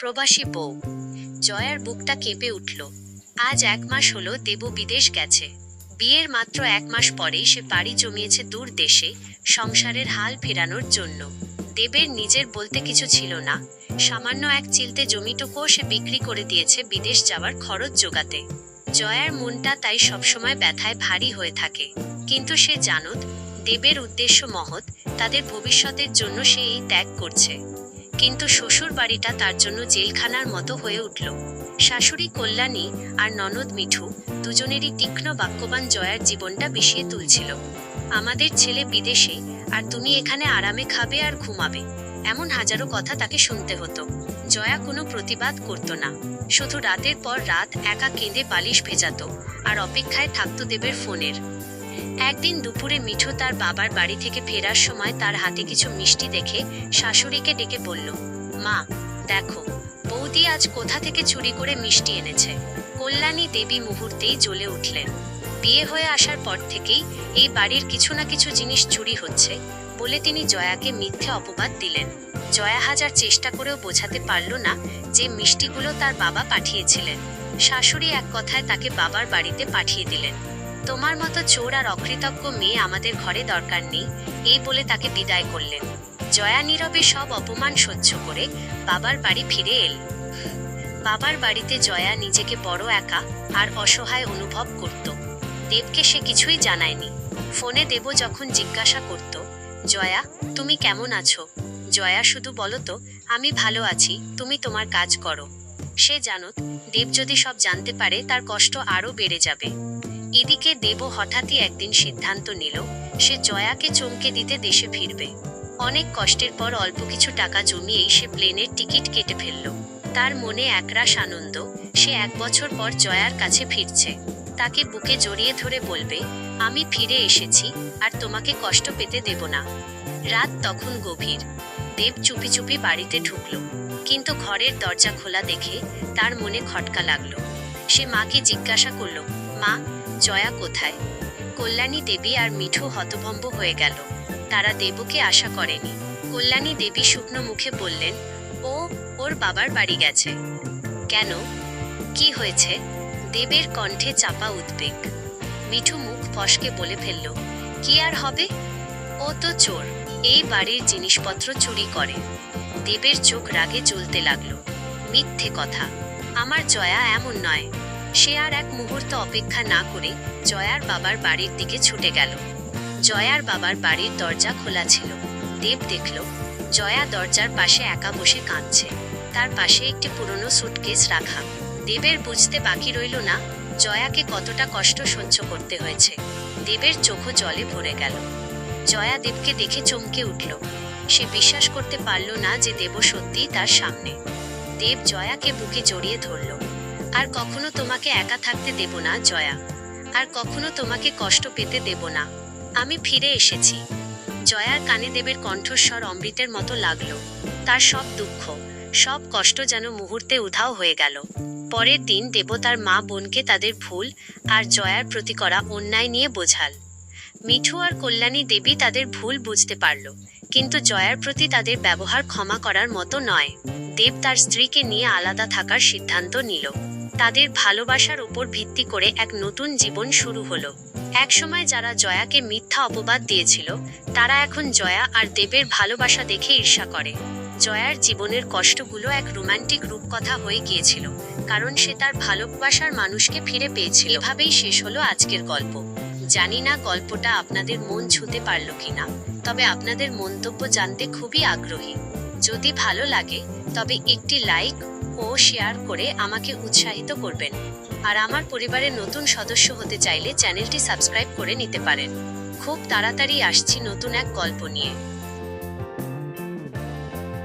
প্রবাসী বউ। জয়ার বুকটা কেঁপে উঠল। আজ এক মাস হলো দেবু বিদেশ গেছে। বিয়ের মাত্র এক মাস পরেই সে পাড়ি জমিয়েছে দূর দেশে সংসারের হাল ফেরানোর জন্য। দেবের নিজের বলতে কিছু ছিল না। সামান্য এক চিলতে জমিটুকুও সে বিক্রি করে দিয়েছে বিদেশ যাওয়ার খরচ জোগাতে। জয়ার মনটা তাই সবসময় ব্যথায় ভারী হয়ে থাকে। কিন্তু সে জানত, দেবের উদ্দেশ্য মহৎ, তাদের ভবিষ্যতের জন্য সে এই ত্যাগ করছে। কিন্তু শ্বশুর বাড়িটা তার জন্য জেলখানার মতো হয়ে উঠল। শাশুড়ি কল্যাণী আর ননদ মিঠু দুজনেরই তীক্ষ্ণ বাক্যবান জয়ার জীবনটা বিষিয়ে তুলছিল। আমাদের ছেলে বিদেশে, আর তুমি এখানে আরামে খাবে আর ঘুমাবে। এমন হাজারো কথা তাকে শুনতে হতো। জয়া কোনো প্রতিবাদ করতো না। শুধু রাতের পর রাত একা কেঁদে বালিশ ভেজাত আর অপেক্ষায় থাকতো দেবের ফোনের। একদিন দুপুরে মিঠু তার বাবার বাড়ি থেকে ফেরার সময় তার হাতে কিছু মিষ্টি দেখে শাশুড়িকে ডেকে বলল, মা, দেখো, বৌদি আজ কোথা থেকে চুরি করে মিষ্টি এনেছে? কল্যাণী দেবী মুহূর্তেই জ্বলে উঠলেন। বিয়ে হয়ে আসার পর থেকেই এই বাড়ির কিছু না কিছু জিনিস চুরি হচ্ছে বলে তিনি জয়াকে মিথ্যে অপবাদ দিলেন। জয়া হাজার চেষ্টা করেও বোঝাতে পারল না যে মিষ্টিগুলো তার বাবা পাঠিয়েছিলেন। শাশুড়ি এক কথায় তাকে বাবার বাড়িতে পাঠিয়ে দিলেন। তোমার মতো চোর আর অকৃতজ্ঞ মেয়ে আমাদের ঘরে দরকার নেই। এই বলে তাকে বিদায় করলেন। জয়া নীরবে সব অপমান সহ্য করে বাবার বাড়ি ফিরে এল। বাবার বাড়িতে জয়া নিজেকে বড় একা আর অসহায় অনুভব করত। দেবকে সে কিছুই জানায়নি। ফোনে দেব যখন জিজ্ঞাসা করত, জয়া, তুমি কেমন আছো? জয়া শুধু বলো তো আমি ভালো আছি, তুমি তোমার কাজ করো। সে জানত, দেব যদি সব জানতে পারে, তার কষ্ট আরও বেড়ে যাবে। এদিকে দেব হঠাৎই একদিন সিদ্ধান্ত নিল, সে জয়াকে চমকে দিতে দেশে ফিরবে। অনেক কষ্টের পর অল্প কিছু টাকা জমিয়েই সে প্লেনের টিকিট কেটে ফেলল। তার মনে একরাশ আনন্দ, সে এক বছর পর জয়ার কাছে ফিরছে। তাকে বুকে জড়িয়ে ধরে বলবে, আমি ফিরে এসেছি আর তোমাকে কষ্ট পেতে দেব না। রাত তখন গভীর। দেব চুপি চুপি বাড়িতে ঢুকল, কিন্তু ঘরের দরজা খোলা দেখে তার মনে খটকা লাগল। সে মাকে জিজ্ঞাসা করল, মা জয়া কোথায়? কল্যাণী দেবী আর মিঠু হতভম্ব হয়ে গেল। তারা দেবকে আশা করেনি। কল্যাণী দেবী শুকনো মুখে বললেন, ও, ওর বাবার বাড়ি গেছে। কেন? কি হয়েছে? দেবের কণ্ঠে চাপা উদ্বেগ। মিঠু মুখ ফসকে বলে ফেলল, কি আর হবে? ও তো চোর। এই বাড়ির জিনিসপত্র চুরি করে। দেবের চোখ রাগে জ্বলতে লাগল। মিথ্যে কথা। আমার জয়া এমন নয়। সে আর এক মুহূর্ত অপেক্ষা না করে জয়ার বাবার বাড়ির দিকে ছুটে গেল। জয়ার বাবার বাড়ির দরজা খোলা ছিল। দেব দেখল, জয়া দরজার পাশে একা বসে কাঁদছে। তার পাশে একটি পুরনো সুটকেস রাখা। দেবের বুঝতে বাকি রইল না, জয়াকে কতটা কষ্ট সহ্য করতে হয়েছে। দেবের চোখও জলে ভরে গেল। জয়া দেবকে দেখে চমকে উঠল। সে বিশ্বাস করতে পারল না যে দেব সত্যিই তার সামনে। দেব জয়াকে বুকে জড়িয়ে ধরল। আর কখনো তোমাকে একা থাকতে দেব না, জয়া। আর কখনো তোমাকে কষ্ট পেতে দেব না। আমি ফিরে এসেছি। জয়ার কানে দেবের কণ্ঠস্বর অমৃতের মতো লাগল। তার সব দুঃখ, সব কষ্ট যেন মুহূর্তে উধাও হয়ে গেল। পরের দিন দেবতার মা বোনকে তাদের ভুল আর জয়ার প্রতি করা অন্যায় নিয়ে বোঝাল। মিঠু আর কল্যাণী দেবী তাদের ভুল বুঝতে পারল, কিন্তু জয়ার প্রতি তাদের ব্যবহার ক্ষমা করার মতো নয়। দেব তার স্ত্রীকে নিয়ে আলাদা থাকার সিদ্ধান্ত নিল। তাদের ভালোবাসার উপর ভিত্তি করে এক নতুন জীবন শুরু হলো। একসময় যারা জয়াকে মিথ্যা অপবাদ দিয়েছিল, তারা এখন জয়া আর দেবের ভালোবাসা দেখে ঈর্ষা করে। জয়ার জীবনের কষ্টগুলো এক রোমান্টিক রূপকথা হয়ে গিয়েছিল, কারণ সে তার ভালোবাসার মানুষকে ফিরে পেয়েছিল। এভাবেই শেষ হলো আজকের গল্প। জানি না গল্পটা আপনাদের মন ছুঁতে পারল কিনা, তবে আপনাদের মন্তব্য জানতে খুবই আগ্রহী। যদি ভালো লাগে, তবে একটি লাইক ও শেয়ার করে আমাকে উৎসাহিত করবেন। আর আমার পরিবারের নতুন সদস্য হতে চাইলে চ্যানেলটি সাবস্ক্রাইব করে নিতে পারেন। খুব তাড়াতাড়ি আসছি নতুন এক গল্প নিয়ে।